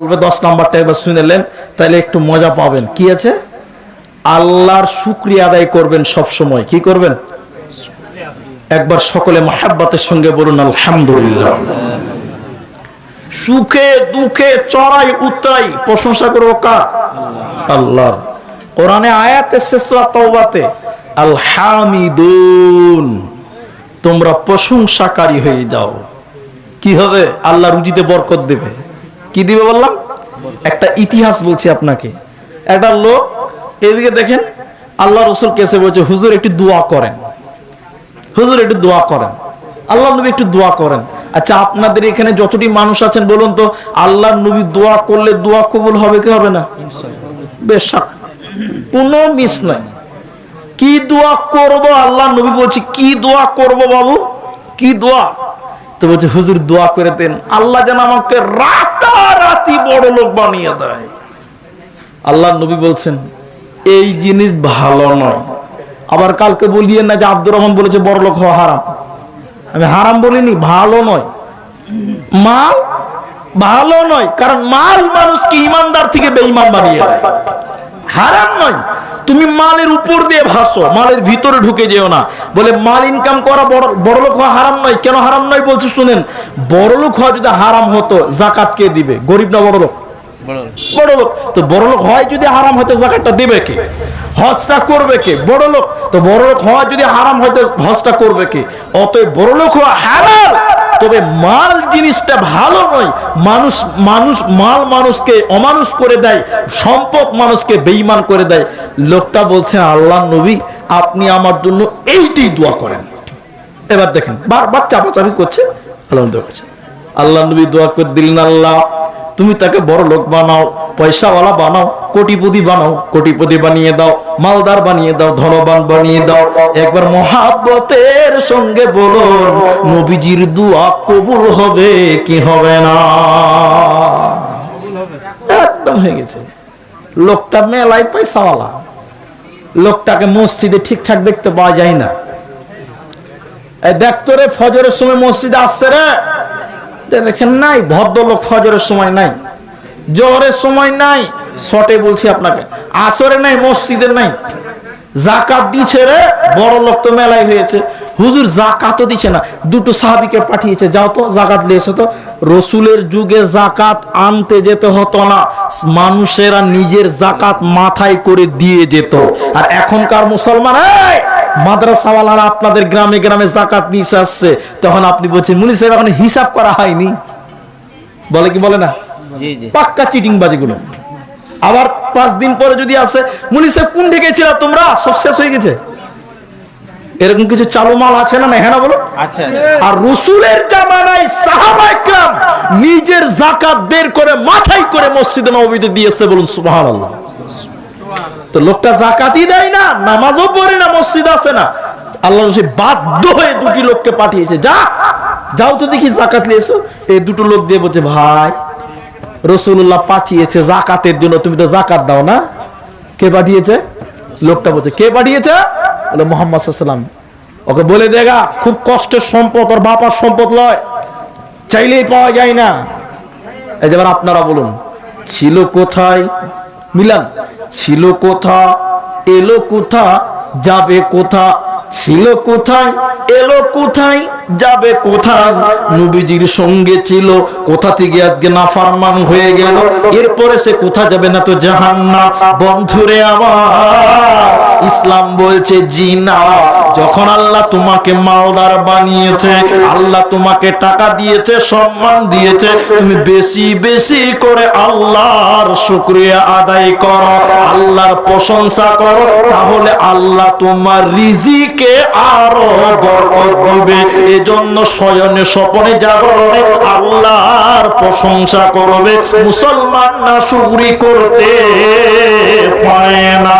বলবে, দশ নাম্বারটা এবার শুনেলেন তাহলে একটু মজা পাবেন। কি আছে? আল্লাহর শুক্রিয়া আদায় করবেন সব সময় কি করবেন? একবার সকলে সঙ্গে বলুন, আলহামদুলিল্লাহ। সুখে, দুঃখে, চড়াই প্রশংসা করব কার? কোরআনে আয়াত এসছে সূরা তাওবাতে আল তোমরা প্রশংসাকারী হয়ে যাও। কি হবে? আল্লাহ রুজিতে বরকত দেবে। কি দিবে বললাম? একটা ইতিহাস বলছি আপনাকে। একটা লোক, এদিকে দেখেন, আল্লাহ রসুল কেসে বলছে, হুজুর, একটু দোয়া করেন। হুজুর, একটু দোয়া করেন। আল্লাহ নবী একটু দোয়া করেন। আচ্ছা আপনাদের এখানে যতটি মানুষ আছেন, বলুন তো আল্লাহ নবী দোয়া করলে দোয়া কবুল হবে কি হবে না? বেশ কোনো মিস নাই। কি দোয়া করব? আল্লাহ নবী বলছে, কি দোয়া করব বাবু? কি দোয়া? তো বলছে, হুজুর, দোয়া করে দেন। আল্লাহ যেন আমাকে রাতারাতি বড় লোক বানিয়ে দেয়। আল্লাহ নবী বলছেন, এই জিনিস ভালো নয়। আবার কালকে বলিয়ে না যে আব্দুর রহমান বলেছে, বড় লোক হওয়া হারাম। আমি হারাম বলিনি, ভালো নয়। মাল ভালো নয়, কারণ মাল মানুষকে ইমানদার থেকে বেঈমান বানিয়ে দেয়। হারাম নয়। তুমি মালের উপর দিয়ে ভাসো, মালের ভিতরে ঢুকে যেও না। বলে, মাল ইনকাম করা বড় বড় লোক হওয়া হারাম নয়। কেন হারাম নয় বলছে শুনেন বড় লোক হওয়া যদি হারাম হতো, জাকাত কে দিবে? গরিব না বড় লোক বড় লোক তো বড় লোক হয় যদি হারাম হয়তো জাকাতটা দিবে কে? হজটা করবে কে? বড় লোক তো বড় লোক হওয়া যদি হারাম হয়তো হজটা করবে কে? অতএব বড় লোক হওয়া হালাল তবে মাল জিনিসটা ভালো নয়। মানুষ মানুষ, মাল মানুষকে অমানুষ করে দেয়, সম্পদ মানুষকে বেইমান করে দেয়। লোকটা বলছেন আল্লাহ নবী, আপনি আমার জন্য এইটি দোয়া করেন। এবার দেখেন বারবার চাপাচাপি করছে আল্লাহ করছে। আল্লাহ নবী দোয়া করে দিলেন আল্লাহ। তুমি তাকে বড় লোক বানাও, পয়সাওয়ালা বানাও, কোটিপতি বানাও, কোটিপতি বানিয়ে দাও, মালদার বানিয়ে দাও, ধনবান বানিয়ে দাও। একবার মহাব্বতের সঙ্গে বলো নবীজির দোয়া কবুল হবে কি হবে না? একদম হয়ে গেছে। লোকটা মেলায় পয়সাওয়ালা। লোকটাকে মসজিদে ঠিকঠাক দেখতে পাওয়া যায় না। দেখতো রে ফজরের সময় মসজিদে আসছে রে। দেখছেন নাই, ভদ্রলোক ফজরের সময় নাই, জোহরের সময় নাই, শটে বলছি আপনাকে, আসরে নাই, মসজিদে নাই, জাকাত দিছে রে বড় লোক তো মেলায় হয়েছে। হুজুর জাকাতও দিচ্ছে না। দুটো সাহাবিকে পাঠিয়েছে যাও তো জাকাত লিয়েছে তো। রসুলের যুগে জাকাত আনতে যেতে হতো না। মানুষেরা নিজের জাকাত মাথায় করে দিয়ে যেত। আর এখনকার মুসলমান মাদ্রাসাওয়ালারা আপনাদের গ্রামে গ্রামে জাকাত নিয়ে আসছে। তখন আপনি বলছেন মুনি সাহেব এখন হিসাব করা হয়নি? বলে কি বলে না? পাক্কা চিটিং বাজিগুলো আবার পাঁচ দিন পরে যদি আসে মুনি সাহেব কোন ঢেকে ছিল তোমরা? সব শেষ হয়ে গেছে। এরকম কিছু চালু মাল আছে না হ্যাঁ বলো? আচ্ছা। আর রসুলের জামানায় সাহাবাইকাম নিজের জাকাত বের করে মাথায় করে মসজিদে নবীতে দিয়েছে বলুন সুবাহ তো লোকটা জাকাতই দেয় না নামাজও পড়ে না মসজিদ আছে না। আল্লাহ রসি বাধ্য হয়ে দুটি লোককে পাঠিয়েছে যা যাও তো দেখি জাকাত নিয়েছো। এই দুটো লোক দিয়ে বলছে ভাই রসুল্লাহ পাঠিয়েছে জাকাতের জন্য তুমি তো জাকাত দাও না। কে পাঠিয়েছে? লোকটা বলছে কে পাঠিয়েছে? বলে মোহাম্মদ সাল্লাম ওকে বলে দেগা খুব কষ্টের সম্পদ, ওর বাপার সম্পদ লয়। চাইলেই পাওয়া যায় না। এই যেমন আপনারা বলুন, ছিল কোথায় মিলান? ছিল কোথা এলো কোথা যাবে কোথা ছিল কোথায়, এলো কোথায়? যাবে কোথায়? নবীজির সঙ্গে ছিল। কোথা থেকে আজকে নাফারমান হয়ে গেল? এরপরে সে কোথা যাবে না তো জাহান্না বন্ধুরে আমার, ইসলাম বলছে জি না যখন আল্লাহ তোমাকে মালদার বানিয়েছে, আল্লাহ তোমাকে টাকা দিয়েছে, সম্মান দিয়েছে, তুমি বেশি বেশি করে আল্লাহর শুক্রিয়া আদায় করো, আল্লাহর প্রশংসা করো, তাহলে আল্লাহ তোমার রিজিকে আরও বরকত দিবে। এজন্য শয়নে স্বপনে জাগরণে আল্লাহর প্রশংসা করবে। মুসলমান না শুকরি করতে পায় না।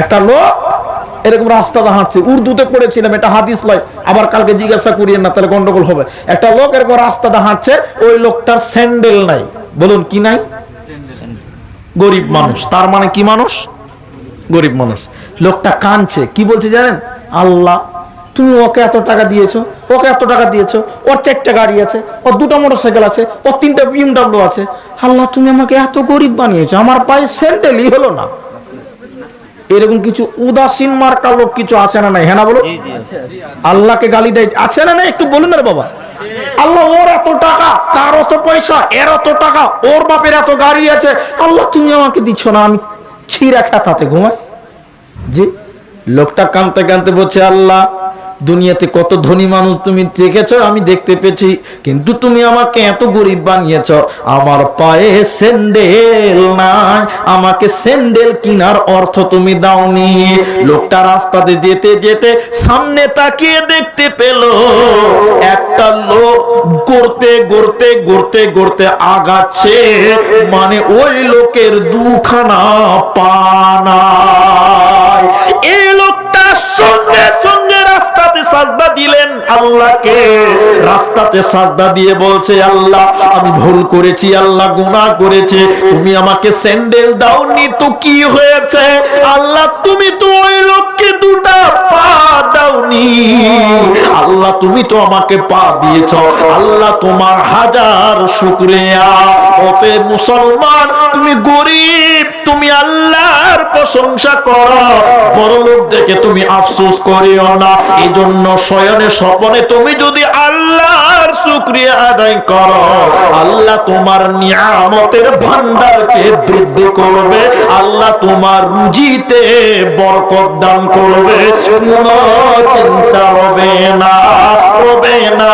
একটা লোক, এরকম রাস্তাতে হাঁটছে। উর্দুতে পড়েছিলাম, এটা হাদিস লয়। আবার কালকে জিজ্ঞাসা করিয়েন না, তাহলে গন্ডগোল হবে। একটা লোক এরকম রাস্তাতে হাঁটছে, ওই লোকটার স্যান্ডেল নাই। বলুন, কি নাই? গরিব মানুষ। তার মানে কি মানুষ? গরিব মানুষ। লোকটা কানছে কি বলছে জানেন? আল্লাহ, তুমি ওকে এত টাকা দিয়েছ, ওকে এত টাকা দিয়েছ, ওর চারটা গাড়ি আছে, ওর দুটো মোটর সাইকেল আছে, ওর তিনটা বিএমডাব্লিউ আছে। আল্লাহ, তুমি আমাকে এত গরিব বানিয়েছো। আমার পায়ে স্যান্ডেলই হলো না। এরকম কিছু উদাসীন মার্কা লোক কিছু আছে না নাই? হ্যাঁ না বলো? আল্লাহকে গালি দেয়। আছে না না একটু বলুন না বাবা। আল্লাহ ওর এত টাকা তার অত পয়সা এর অত টাকা ওর বাপের এত গাড়ি আছে। আল্লাহ তুমি আমাকে দিচ্ছ না আমি ছিঁড়া খেতাতে ঘুমাই। জি? লোকটা কানতে কানতে বলছে আল্লাহ দুনিয়াতে কত ধনী মানুষ তুমি দেখেছ, আমি দেখতে পেয়েছি। কিন্তু তুমি আমাকে এত গরিব বানিয়েছ, আমার পায়ে স্যান্ডেল নাই, আমাকে স্যান্ডেল কিনার অর্থ তুমি দাওনি। লোকটা রাস্তাতে যেতে যেতে সামনে তাকিয়ে দেখতে পেল, একটা লোক গড়তে গড়তে গড়তে গড়তে আগাচ্ছে মানে ওই লোকের দুখানা পানায় এই লোকটা সঙ্গে সঙ্গে রাস্তাতে সাজদা দিলেন আল্লাহকে। রাস্তাতে সাজদা দিয়ে বলছে, আল্লাহ, আমি ভুল করেছি, আল্লাহ করেছে। তুমি আমাকে স্যান্ডেল দাওনি তো কি হয়েছে? আল্লাহ, তুমি তো ওই লোককে দুটা পা দাওনি। আল্লাহ, তুমি তো আমাকে পা দিয়েছ। আল্লাহ, তোমার হাজার শুক্রিয়া। ওতে মুসলমান, তুমি গরিব, তুমি আল্লাহর প্রশংসা করো। বড় লোক দেখে তুমি আফসোস করিও না। এই জন্য শয়নে স্বপনে তুমি যদি আল্লাহর শুক্রিয়া আদায় করো, আল্লাহ তোমার নিয়ামতের ভান্ডারকে বৃদ্ধি করবে, আল্লাহ তোমার রুজিতে বরকত দান করবে। কোনো চিন্তা হবে না হবে না।